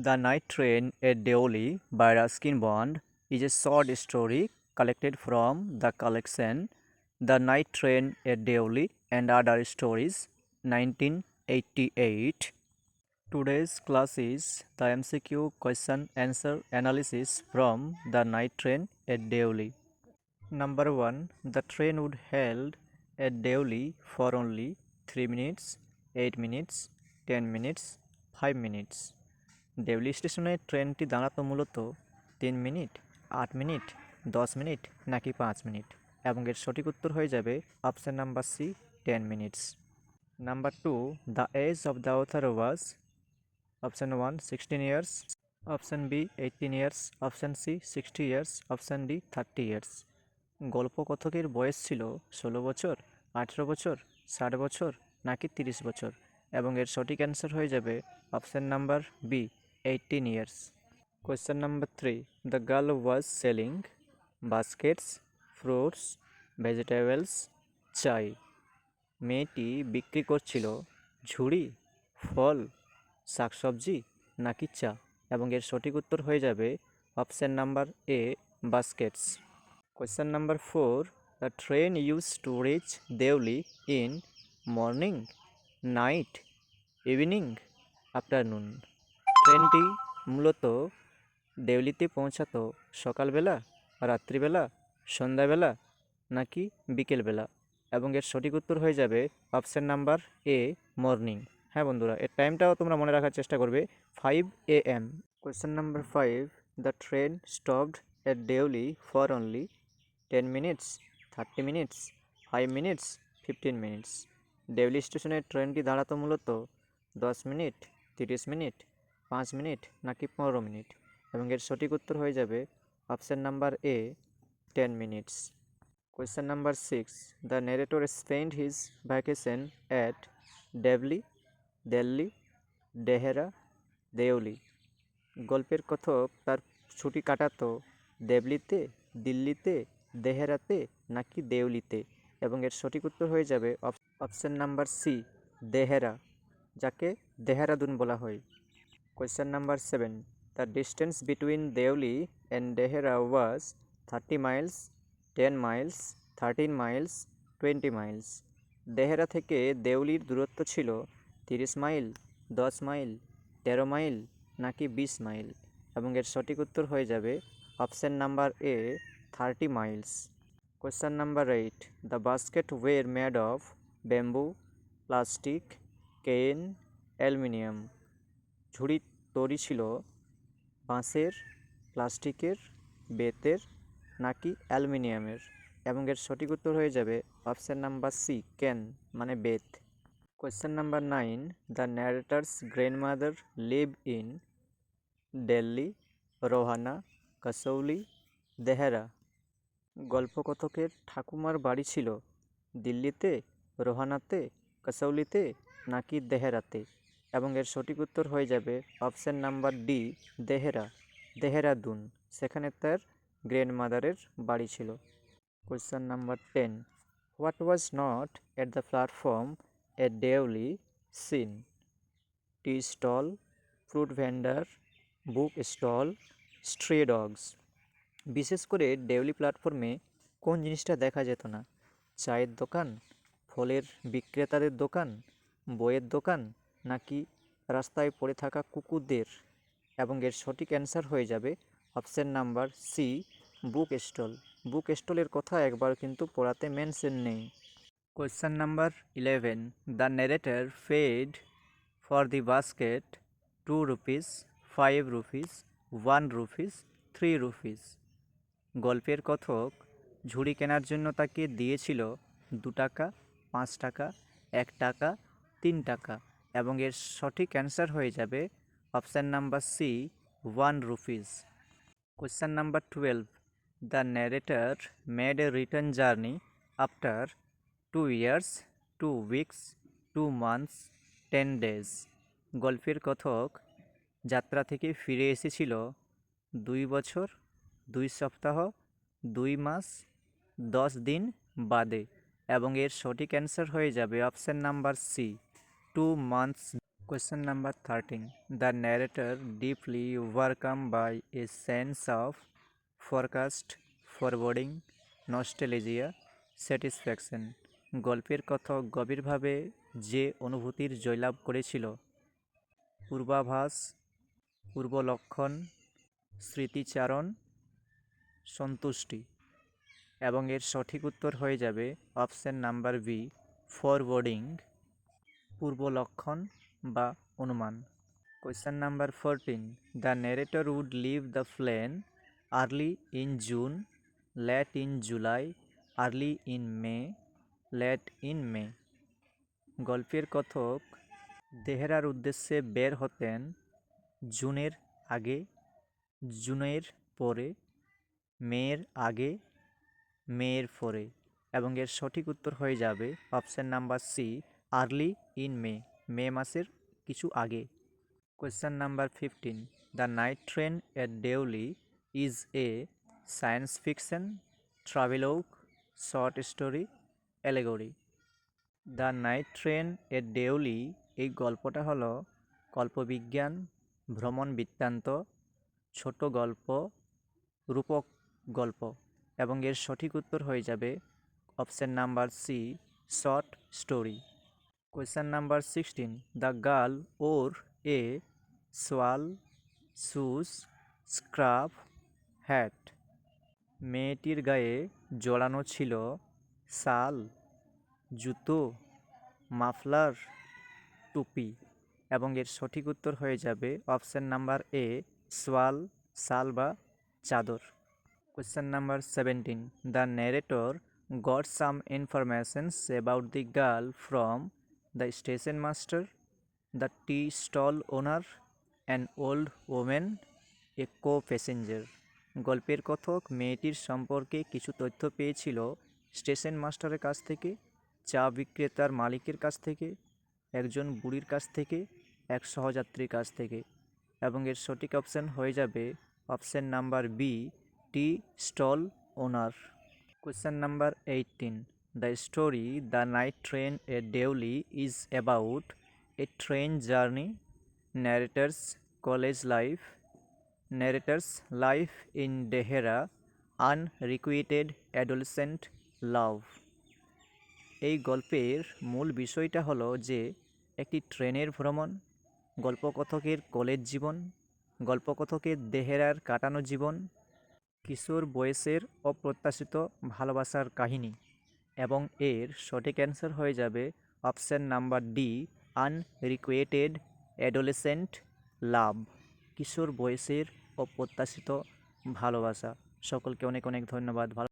The Night Train at Deoli by Ruskin Bond is a short story collected from the collection The Night Train at Deoli and Other Stories 1988. Today's class is the MCQ question answer analysis from The Night Train at Deoli. Number 1 The train would held at Deoli for only 3 minutes, 8 minutes, 10 minutes, 5 minutes. Deuli স্টেশনে ট্রেনটি দাঁড়াতো মূলত তিন minute, আট minute, দশ minute নাকি পাঁচ minute এবং এর সঠিক উত্তর হয়ে যাবে option number C, ten minutes. Number two, the age of the author was. Option one, sixteen years. Option B, eighteen years. Option C, sixty years. Option D, thirty years. গল্পকথকের বয়স ছিল ষোলো বছর, আঠেরো বছর, ষাট বছর নাকি তিরিশ বছর এবং এর সঠিক অ্যান্সার হয়ে যাবে option number B eighteen years question number three the girl was selling baskets fruits vegetables চাই মেয়েটি বিক্রি করছিল ঝুড়ি, ফল, শাকসবজি নাকি চা? এবং এর সঠিক উত্তর হয়ে যাবে option number A baskets question number four the train use to reach Deoli in morning night evening afternoon ট্রেনটি মূলত দেউলিতে পৌঁছাতো সকালবেলা, রাত্রিবেলা, সন্ধ্যাবেলা নাকি বিকেলবেলা এবং এর সঠিক উত্তর হয়ে যাবে অপশান নাম্বার এ, মর্নিং। হ্যাঁ বন্ধুরা, এর টাইমটাও তোমরা মনে রাখার চেষ্টা করবে five A M question number five the train stopped at Deoli for only ten minutes thirty minutes five minutes fifteen minutes Deoli স্টেশনের ট্রেনটি দাঁড়াতো মূলত দশ মিনিট, তিরিশ মিনিট? পাঁচ মিনিট নাকি পনেরো মিনিট? এবং এর সঠিক উত্তর হয়ে যাবে option number A, ten minutes. Question number six, the narrator spend his vacation at Deoli Delhi Dehra Deoli. গল্পের কথক তার ছুটি কাটাতো দেবলিতে, দিল্লিতে, দেহেরাতে নাকি দেউলিতে? এবং এর সঠিক উত্তর হয়ে যাবে অপশান নাম্বার সি, দেহেরা, যাকে দেহেরাদুন বলা হয়। Question number seven the distance between Deoli and Dehra was thirty miles ten miles thirteen miles twenty miles Dehra থেকে দেউলির দূরত্ব ছিল তিরিশ মাইল, দশ মাইল, তেরো মাইল, নাকি বিশ মাইল? এবং এর সঠিক উত্তর হয়ে যাবে option number A thirty miles question number eight the basket were made of bamboo plastic cane aluminium ঝুড়ি তৈরি ছিল বাঁশের, প্লাস্টিকের, বেতের নাকি অ্যালুমিনিয়ামের এবং এর সঠিক উত্তর হয়ে যাবে অপশান নাম্বার সি ক্যান মানে বেত। Question number nine, the narrator's grandmother live in Delhi Rohana, Kasauli, Dehra. গল্পকথকের ঠাকুমার বাড়ি ছিল দিল্লিতে, রোহানাতে, কাসৌলিতে নাকি দেহেরাতে? এবং এর সঠিক উত্তর হয়ে যাবে option number D, Dehra. Dehradun সেখানে তার গ্র্যান্ড মাদারের বাড়ি ছিল। Question number ten what was not at the platform at Deoli seen tea stall fruit vendor book stall stray dogs বিশেষ করে ডেউলি প্ল্যাটফর্মে কোন জিনিসটা দেখা যেত না? চায়ের দোকান, ফলের বিক্রেতাদের দোকান, বইয়ের দোকান নাকি রাস্তায় পড়ে থাকা কুকুরদের? এবং এর সঠিক অ্যান্সার হয়ে যাবে option number C, book stall. Book স্টলের কথা একবার কিন্তু পড়াতে মেনশন নেই। Question number eleven. The narrator paid for the basket two rupees, five rupees, one rupees, three rupees. গল্পের কথক ঝুড়ি কেনার জন্য তাকে দিয়েছিল দু টাকা, পাঁচ টাকা, এক টাকা, তিন টাকা। এবং এর সঠিক অ্যান্সার হয়ে যাবে option number C one rupees question number twelve the narrator made a return journey after two years two weeks two months ten days গল্পের কথক যাত্রা থেকে ফিরে এসেছিল দুই বছর, দুই সপ্তাহ, দুই মাস, দশ দিন বাদে এবং এর সঠিক অ্যান্সার হয়ে যাবে option number C two months Question number 13. The narrator, deeply overcome by a sense of forecast, foreboding, nostalgia, satisfaction, গল্পের কথক গভীরভাবে যে অনুভূতির জয়লাভ করেছিল পূর্বাভাস পূর্বলক্ষণ স্মৃতিচারণ সন্তুষ্টি এবং এর সঠিক উত্তর হয়ে যাবে অপশন নাম্বার বি ফরওয়ার্ডিং পূর্বলক্ষণ বা অনুমান। Question number fourteen the narrator would leave the plain early in June late in July early in May late in May গল্পের কথক দেহেরার উদ্দেশ্যে বের হতেন জুনের আগে, জুনের পরে, মেয়ের আগে, মেয়ের পরে এবং এর সঠিক উত্তর হয়ে যাবে option number C early in May May মাসের কিছু আগে। Question number fifteen, the night train at Deoli is a science fiction travelogue short story, allegory. The night train at Deoli, এই গল্পটা হলো কল্পবিজ্ঞান, ভ্রমণ বৃত্তান্ত, ছোট গল্প, রূপক গল্প এবং এর সঠিক উত্তর হয়ে যাবে option number C, short story. Question number sixteen the girl wore a shawl shoes scarf hat মেয়েটির গায়ে জড়ানো ছিল শাল, জুতো, মাফলার, টুপি এবং এর সঠিক উত্তর হয়ে যাবে অপশন নাম্বার এ সোয়াল শাল বা চাদর। Question number seventeen the narrator got some informations about the girl from the station master the tea stall owner an old women a co passenger গল্পের কথক মেয়েটির সম্পর্কে কিছু তথ্য পেয়েছিল স্টেশন মাস্টারের কাছ থেকে, চা বিক্রেতার মালিকের কাছ থেকে, একজন বুড়ির কাছ থেকে, এক সহযাত্রীর কাছ থেকে। এবং এর সঠিক অপশান হয়ে যাবে option number B, tea stall owner. Question number eighteen. The story the night train at Deoli is about a train journey narrator's college life narrator's life in Dehra unrequited adolescent love এই গল্পের মূল বিষয়টা হলো যে, একটি ট্রেনের ভ্রমণ, গল্পকথকের college জীবন গল্পকথকের দেহেরার কাটানো জীবন, কিশোর বয়সের অপ্রত্যাশিত ভালোবাসার কাহিনী। এবং এর সঠিক অ্যান্সার হয়ে যাবে option number D, unrequited adolescent love, কিশোর বয়সের অপ্রত্যাশিত ভালোবাসা। সকলকে অনেক অনেক ধন্যবাদ। ভালো